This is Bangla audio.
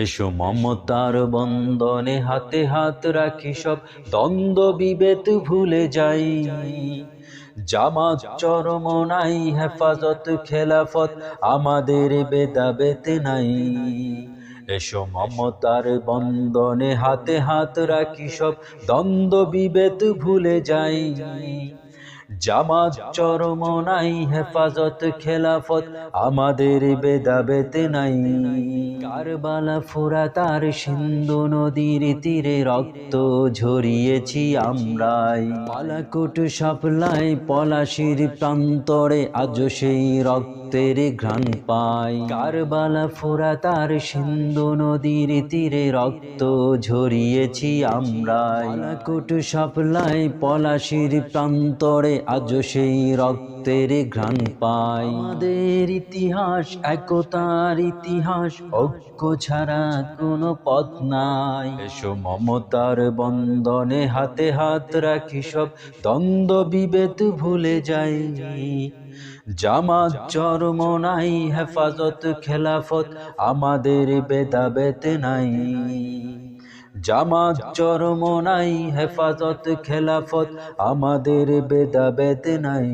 এসো মমতার বন্দনে হাতে হাত রাখি সব। দ্বন্দ্ব বিবেদ ভুলে যাই। জামাত চরমনাই, হেফাজত, খেলাফত আমাদের বেদা বেদাবেতে নাই। এসো মমতার বন্দনে হাতে হাত রাখি সব। দ্বন্দ্ব বিভেদ ভুলে যাই। জামাত চরম নাই, হেফাজত, খেলাফত আমাদের বেদাবেতে নাই। কারবালা ফোরা তার সিন্ধু নদীর তীরে রক্ত ঝরিয়েছি আমরাই। পালাকুট সাপলাই পলাশির প্রান্তরে আজ সেই রক্তের ঘ্রাণ পাই। কারবালা ফোরা তার সিন্ধু নদীর তীরে রক্ত ঝরিয়েছি আমরাই। পালাকুট সাপলাই পলাশির প্রান্তরে আজ সেই রক্তের ঘ্রাণ পাই। আমাদের ইতিহাস একতার ইতিহাস ঐক্য ছাড়া কোনো পথ নাই। এসো মমতার বন্দনে হাতে হাত রাখি সব দ্বন্দ্ব বিভেদ ভুলে যাই। জামাত চরমনাই হেফাজত খেলাফত আমাদের বেদাবেতে নাই। জামাত চরমনাই হেফাজত খেলাফত আমাদের বেদাবেদ নাই।